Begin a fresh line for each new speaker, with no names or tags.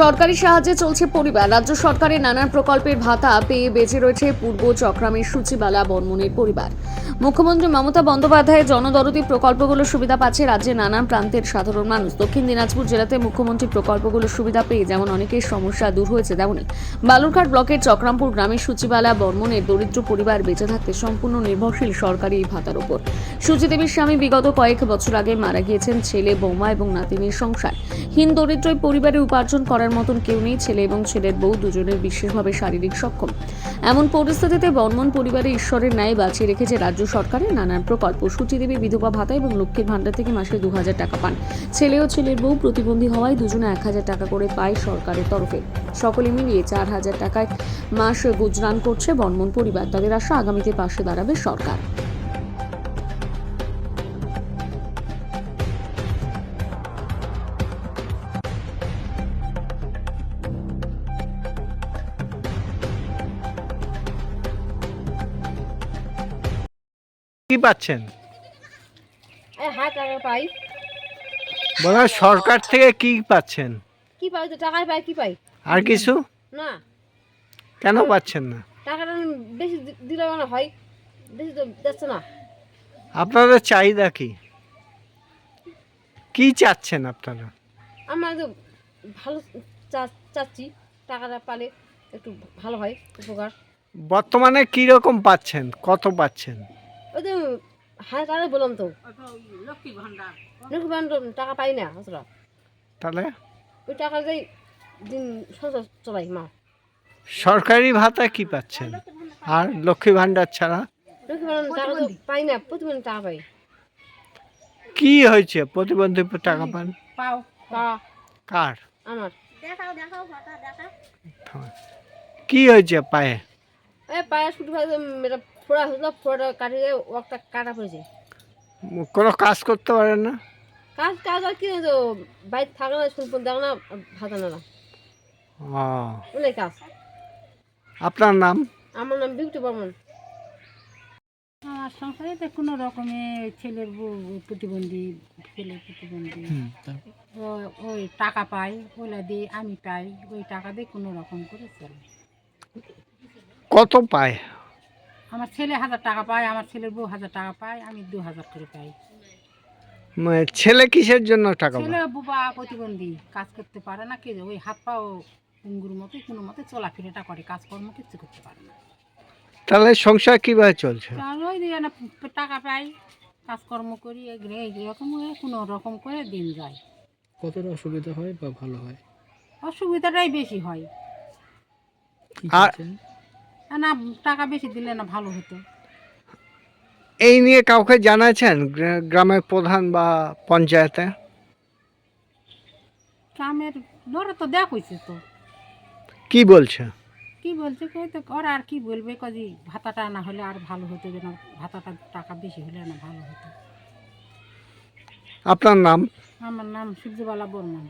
সরকারি সাহায্যে চলছে পরিবার। রাজ্য সরকারের নানান প্রকল্পের ভাতা পেয়ে বেঁচে রয়েছে পূর্ব চক্রামের সূচিবালা বর্মনের পরিবার। মুখ্যমন্ত্রী মমতা বন্দ্যোপাধ্যায়ের জনদরদি প্রকল্পগুলোর সুবিধা পাচ্ছে রাজ্যের নানান প্রান্তের সাধারণ মানুষ। দক্ষিণ দিনাজপুর জেলাতে মুখ্যমন্ত্রী প্রকল্পগুলোর সুবিধা পেয়ে যেমন অনেকের সমস্যা দূর হয়েছে তেমনি বালুরঘাট ব্লকের চক্রামপুর গ্রামের সূচিবালা বর্মনের দরিদ্র পরিবার বেঁচে থাকতে সম্পূর্ণ নির্ভরশীল সরকারি এই ভাতার উপর সুচিদেবীর স্বামী বিগত কয়েক বছর আগে মারা গিয়েছেন ছেলে, বৌমা এবং নাতিনির সংসার। হীন দরিদ্র এই পরিবারে উপার্জন করার মতন কেউ নেই, ছেলে এবং ছেলের বউ দুজনের বিশেষভাবে শারীরিক সক্ষম। এমন পরিস্থিতিতে বর্মন পরিবারে ঈশ্বরের ন্যায় বাঁচিয়ে রেখেছে রাজ্য সরকারের নানান প্রকল্প। সুচিদেবী বিধবা ভাতা এবং লক্ষ্মীর ভাণ্ডার থেকে মাসে দু হাজার টাকা পান। ছেলে ও ছেলের বউ প্রতিবন্ধী হওয়ায় দুজনে এক হাজার টাকা করে পায় সরকারের তরফে। সকলে মিলিয়ে চার হাজার টাকায় মাস গুজরান করছে বর্মন পরিবার। তাদের আশা আগামীতে পাশে দাঁড়াবে সরকার।
কি পাচ্ছেন?
পাই।
বলা সরকার থেকে কি পাচ্ছেন?
কি পাই তো টাকাই পাই কি পাই?
আর কিছু?
না।
কেন পাচ্ছেন না?
টাকাটা বেশি দিলে মানে হয় বেশি তো যাচ্ছে না।
আপনাদের চাহিদা কি? কি চাচ্ছেন আপনারা?
আমরা তো ভালো চাচ্ছি। টাকাটা পালে একটু ভালো হয় উপকার।
বর্তমানে কি রকম পাচ্ছেন? কত পাচ্ছেন?
হাজার টাকা বললাম তো। লক্ষ্মী ভাণ্ডার টাকা পাই না অতটা
তাহলে
ওই টাকা দিয়ে দিন সংসার চলাই মা।
সরকারি ভাতা কি পাচ্ছেন আর লক্ষ্মী ভাণ্ডার ছাড়া?
লক্ষ্মী ভাণ্ডার টাকা তো পাই না প্রতিদিন টাকা পাই
কি হয়েছে? প্রতিবন্ধী টাকা পান
পাও।
কার?
আমার
কি হয়েছে পায়ে?
পায়ে শুধু মেয়েটা ফোড়া হয়েছিল ফোড়াটা কাটিয়ে একটা কাটা পড়েছে
কোনো কাজ করতে পারেন না।
কাজ কাজ আর কি তো বাইরে থাকে না শুনপুন দেখো না ভাত আনে না।
ও।
কাজ।
আপনার নাম?
আমার নাম বিউটি বর্মন।
আমার সংসারে তো কোনো রকমে ছেলের প্রতিবন্ধী ছেলে প্রতিবন্ধী। ওই টাকা পাই ওলা দিয়ে আমি পাই ওই টাকা দিয়ে কোনো রকম করে চলে।
কত পায়?
আমার ছেলে হাজার টাকা পায় আমার ছেলের বউ হাজার টাকা পায় আমি দু হাজার করে পাই।
ছেলে কিসের জন্য টাকা
ছেলে বুবা প্রতিবন্ধী কাজ করতে পারে না কে ওই হাত পা ও পুঙ্গুর মতো কোনো মতে চলাফেরাটা করে কাজকর্ম কিছু করতে পারে না।
তাহলে সংসার কীভাবে চলছে?
ওই দিয়ে না টাকা পাই কাজকর্ম করি এগুলো এরকম কোনো রকম করে দিন যায়।
কতটা অসুবিধা হয় বা ভালো হয়?
অসুবিধাটাই বেশি হয়?
আর
না টাকা বেশি দিলে না ভালো হতো।
এই নিয়ে কাউকে জানাচ্ছেন গ্রামের প্রধান বা পঞ্চায়েতে?
গ্রামের ওরা তো দেখ হয়েছে তো।
কি বলছে?
কি বলছে কই তো ওরা আর কি বলবে? কাজে ভাতাটা না হলে আর ভালো হতো যেন ভাতাটা টাকা বেশি হলে না ভালো হতো
আপনার নাম?
আমার নাম সূর্যবালা বর্মন।